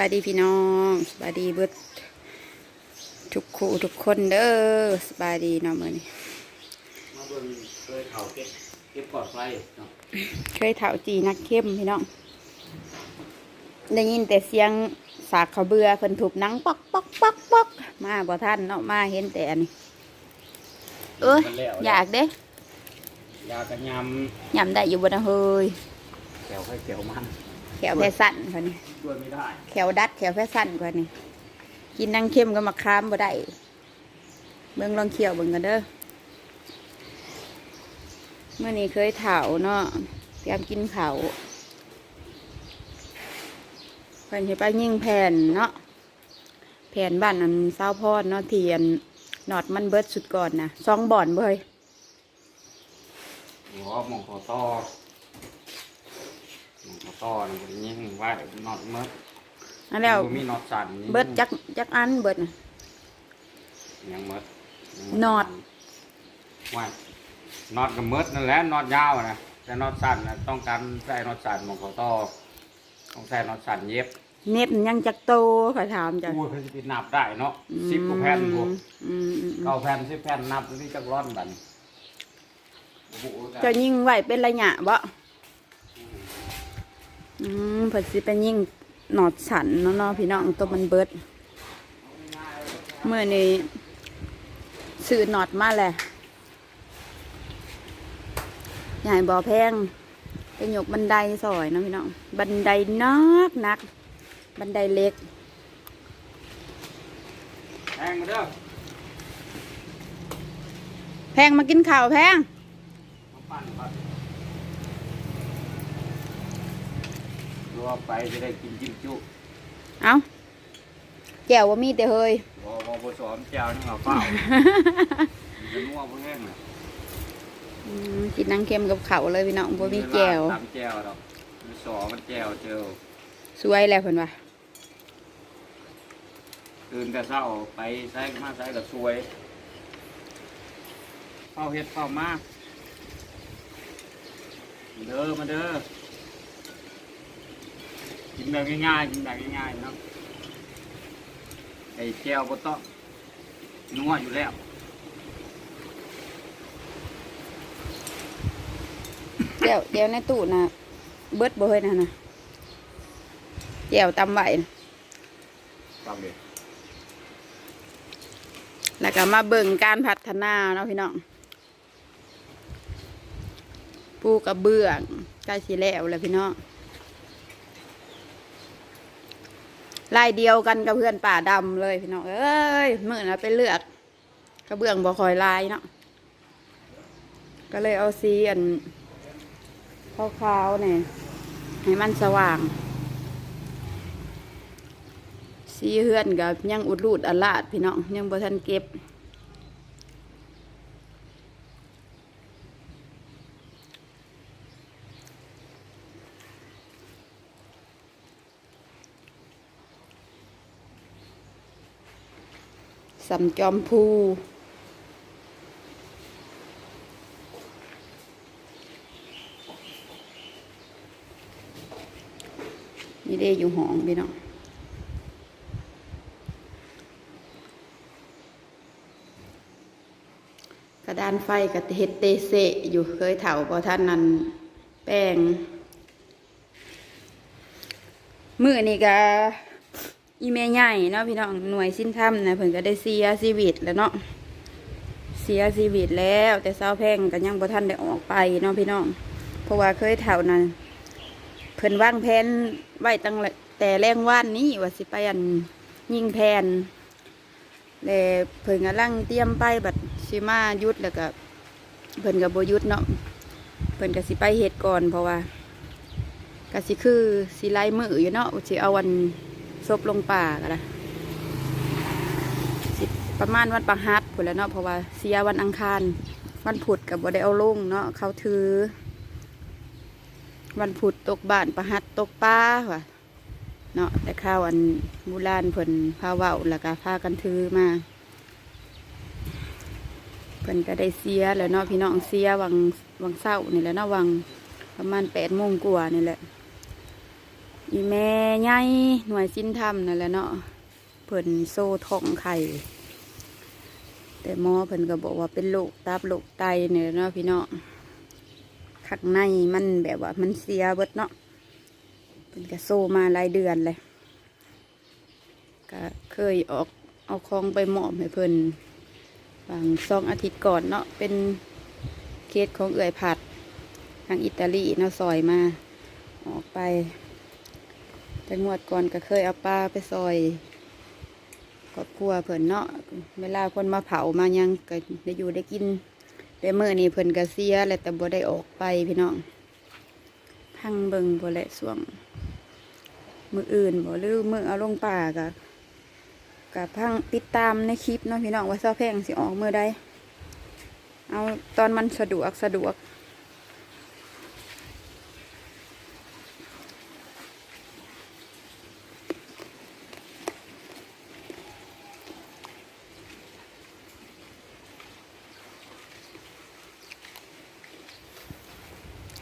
บายดีพี่น้องสบายดีเบิดทุกคู่ทุกคนเด้อสบายดีเนาะมื้อนี้มาเบิ่งเคยเขาเก็บเก็บปลอดไฟเนาะเคยเถาจีนักเข้มพี่น้องได้ยินแต่เสียงสากเขาวเบือเพิ่นถูกหนังปอกปอกปอกปอกมาบ่ท่านเนาะมาเห็นแต่อันนี้เอ้ยมันแล้วอยากเด้ยากระยยำได้อยู่บ่นะเฮ้ยำแถวให้แถวมัน แขวแพสั้นกว่านี้ช่วยไม่ได้ แขวดัดแขวแพสั้นกว่านี้ กินนังเข้มก็มาค้ามบ่ได้เบิ่งลองเคี่ยวเบิ่งกันเด้อเมื่อนี้เคยเถาเนาะเตรียมกินเขาวเพิ่นสิไปยิงแผ่นเนาะแผ่นบ้านอันเศร้าวพอดเนาะเทียนหนอดมันเบิดสุดก่อนนะซองบ่อนเบยหัวหมองขอต่อหมองขอ ต่อนี่มันยิ่งไว้น็อตเมิดอันแล้วบ่มีน็อตสั่นยิ่งเบิดจักจักอันเบิดน่ะ ยังเมิดน็อต ไว้น็อตกับเมิดนั่นแหละน็อตยาวนะแต่น็อตสั่นนะต้องการใส่น็อตสั่นหมองขอต่อต้องใส่น็อตสั่นเย็บเน็บยังจักโตขอถามจ้ะอู้เพิ่นสิไปนับได้เนาะสิบกว่าแผ่นพวกอืมอืมอืมเก้าแผ่นสิบแผ่นนับนี่จักร้อนบัดนโอ้โหเจะยิงไหวเป็นระยะบ่ อืมเพิ่นสิเป็นยิงหนอดสันเนาะเนาะพี่น้องตัวมันเบิด เมื่อนี้ซื้อหนอดมาแหละใหญ่บ่อแพงไปยกบันไดซอยเนาะพี่น้อง บันไดนักนัก บันไดเล็กแพงมาเด้อแพงมากินข้าวแพง รัวไปจะได้กินจิ้มจุเอาแก้วว่ามีแต่เฮยบอบอบสอนแจวนี่มาเฝ้าจะนัวเพื่อนน่ะอืมกินนังเค็มกับเขาวเลยพี่น้องบ่มีแก้วตำแจวดอกมันสอมันแจวเจอสวยแล้วเพิ่นว่าตื่นแต่เช้าไปใช้มาใช้กับสวยเฝ้าเฮ็ดเฝ้ามาเด้อมาเด้อ กินแบบง่ายๆกินแบบง่ายๆเนาะไอ้แจวบ่ต้องนัวอยู่แล้วแก้วแก้วในตู้น่ะเบิดบ่เฮยนะนะแก้วตำไหวน่ะฟังเด็แล้วก็มาเบิ่งการพัฒนาเนาะพี่น้องปูกระเบื้องใกล้สิแล้วแล้วพี่น้อง ลายเดียวกันกับเพื่อนป่าดำเลยพี่น้องเอ้ยมื่อนะไปเลือกกระเบื้องบ่คอยลายเนาะก็เลยเอาสีอันขาวๆเนี่ยให้มันสว่าง สีเฮือนกับยังอุดรูดอลาดพี่น้องยังบ่ทันเก็บ สำจอมพูนี่เด้อยู่ห้องพี่น้องกระดานไฟกับเฮ็ดเตเซอยู่เคยเถาพอท่านนั้นแป้งมือนี่ก็ อีเมย์ใหญ่เนาะพี่น้องหน่วยสิ้นถ้ำนะเพิ่นก็ได้เสียชีวิตแล้วเนาะเสียชีวิตแล้ว แต่เศร้าแพงก็ยังบ่ทันได้ออกไปเนาะพี่น้อง เพราะว่าเคยเถานั้นเพิ่นวางแผนไว้ตั้งแต่แรงว่านนี้ว่าสิไปอันยิงแผนแล้วเพิ่นกำลังเตรียมไปบัดสิมายุดแล้วก็เพิ่นก็บ่หยุดเนาะเพิ่นก็สิไปเฮ็ดก่อนเพราะว่าก็สิคือสิไล่มืออยู่เนาะสิเอาวัน ศพลงป่าก็ล่ะประมาณวันประหัสพุ่นแล้วเนาะเพราะว่าเสียวันอังคาร วันพุธก็บ่ได้เอาลงเนาะเขาถือ วันพุธตกบ้านประหัสตกป่าว่ะเนาะแต่ข้าวอันโบูรานเพิ่นพาเว้าแล้วก็พากันถือมาเพิ่นก็ได้เสียแล้วเนาะพี่น้องเสียวังวังเศร้านี่แหละเนาะวังประมาณแปดโมงกว่านี่แหละ อีแม่ใหญ่หน่วยสิ้นธรรมนั่นแหละเนาะเพิ่นโซ่ทองไข่ แต่หมอเพิ่นก็บอกว่าเป็นโรคตับโรคไตเนี่ยเนาะพี่เนาะข้างในมันแบบว่ามันเสียเบิดเนาะเพิ่นก็โซ่มาหลายเดือนเลยก็เคยออกเอาของไปหมอบให้เพิ่นบางสองอาทิตย์ก่อนเนาะเป็นเคสของเอื่อยผัดทางอิตาลีเนาะซอยมาออกไป แต่งวดก่อนก็เคยเอาปลาไปซอยครอบครัวเพิ่นเนาะเวลาคนมาเผามายังก็ได้อยู่ได้กิน แต่เมื่อนี้เพิ่นก็เสียแหละแต่บ่ได้ออกไปพี่น้องพังเบิงบ่แหละส่วง มืออื่นบ่หรือมือเอาลงป่าก็ก็พังติดตามในคลิปเนาะพี่น้องว่าเซ้าแพงสิออกเมื่อใดเอาตอนมันสะดวกสะดวก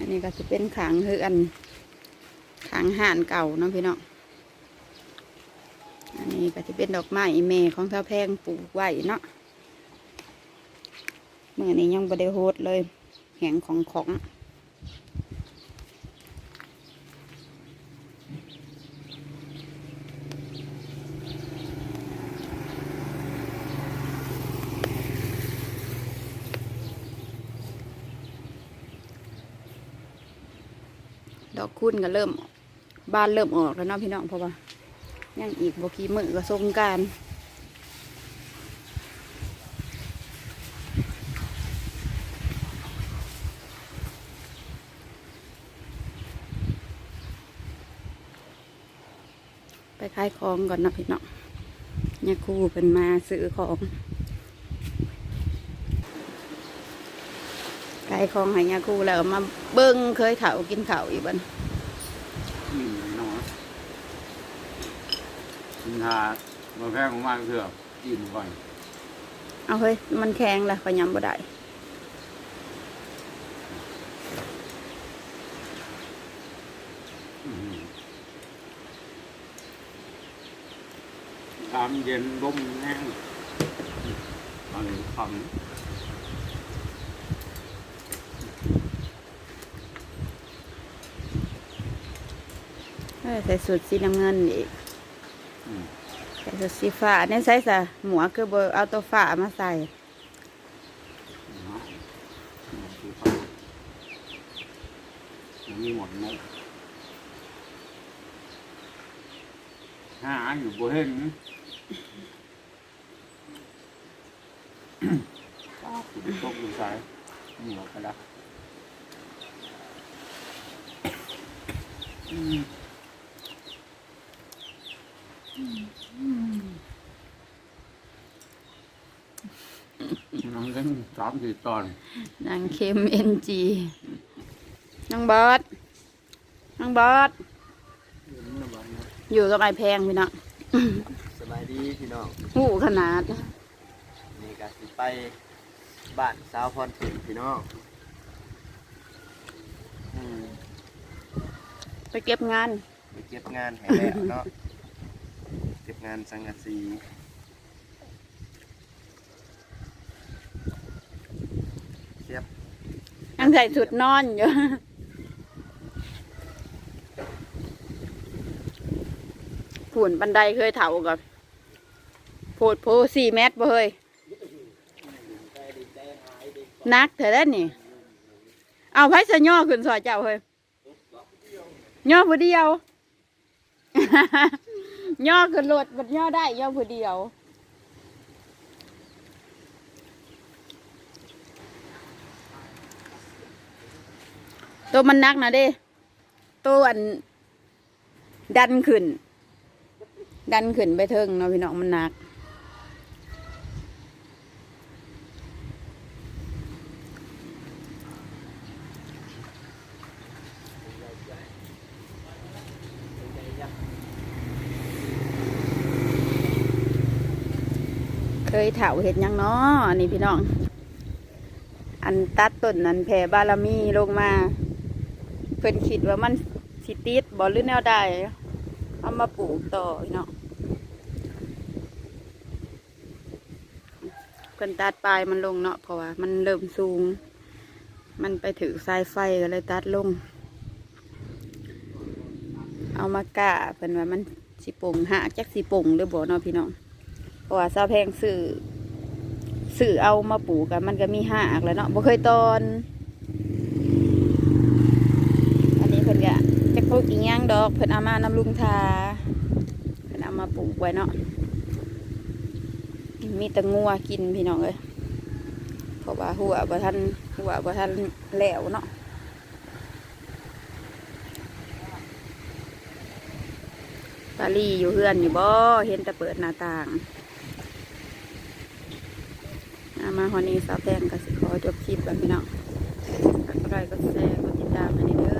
อันนี้ก็จะเป็นขางเฮืออันขางห่านเก่าเนาะพี่น้องอันนี้ก็จะเป็นดอกไม้เมของเท้าแพงปลูกไว้เนาะเมื่อนี้ยังบริโฮดเลยแหงของของ ดอกคุณก็เริ่มบานเริ่มออกแล้วเนาะพี่น้องเพราะว่ายังอีกบกีมือก็สงการไปขายของก่อนนะพี่น้องเนี่ยครูเป็นมาซื้อของายของให้ยาครูแล้วมาเบิ้งเคยเถากินเถาอีกบันอืมเนาะสินหาเราแพงของมันคือกินก่อนเอาเฮ้ยมันแข็งละขอยยำบ่ได้อืมตามเย็นร่มแห้งตอนนี้ทเใส่สูตรสีน้ำเงินอีกำอืมใส่สูตรสีฟ้าเนี่ยใส่ซะหมวกคือบ่เอาตัวฟ้ามาใส่เนาะคือฟังมีหมดไหมหาอยู่บ่เห็นป้าคุณตกอยู่สายหัวกระดักอืม น้ำเล่นสามสี่ตอนนางเค็มเอ็นจีน้องบอสน้องบอสอยู่กับไอ้แพงพี่น้องสบายดีพี่น้องหูขนาดนี่ก็สิไปบ้านสาวพรถิ่นพี่น้องอืมไปเก็บงาน ไปเก็บงานให้แล้วเนาะ เก็บงานสังกะสีเสียบ ยังใส่สุดนอนอยู่ผุนบันไดเคยเถากับโพดโพสี่เมตรบ่เฮ้ยนักเถอะแล้นี่ เอาไผสะย่อขึ้นซอยเจ้าเฮ้ยย่อผู้เดียว ย่อขึ้นรถบัดย่อได้ย่อผู้เดียว ตัวมันนักนะเด้ตัวอัน ดันขึ้น ดันขึ้นไปเทิงเนาะพี่น้องมันนัก เคยเถาเห็ดยังเนาะอันนี้พี่น้องอันตัดต้นนั้นแผ่บารมีลงมา เพิ่นคิดว่ามันสิติดบ่หรือแนวใดเอามาปลูกต่อพี่น้องเพิ่นตัดปลายมันลงเนาะเพราะว่ามันเริ่มสูง มันไปถือสายไฟก็เลยตัดลง เอามากะเพิ่นว่ามันสิปงหากจักสิปงหรือบ่เนาะพี่น้องเพราะว่าซาแพงซื้อซื้อเอามาปลูกกันมันก็มีหากแล้วเนาะบ่เคยตอน อันนี้เพิ่นก็ จักพวกอีหยังดอกเพิ่นเอามานำลุงทาเพิ่นเอามาปลูกไว้เนาะมีตะงัวกินพี่น้องเอ้ยเพราะว่าหัวบ่ทันหัวบ่ทันแล้วเนาะปาลี่อยู่เฮือนอยู่บ่เห็นแต่เปิดหน้าต่างอามาฮอนี้สาวแพงก็สิขอจบคลิปแล้วพี่น้องฝากกดไลค์กดแชร์กดติดตามอันนี้เด้อ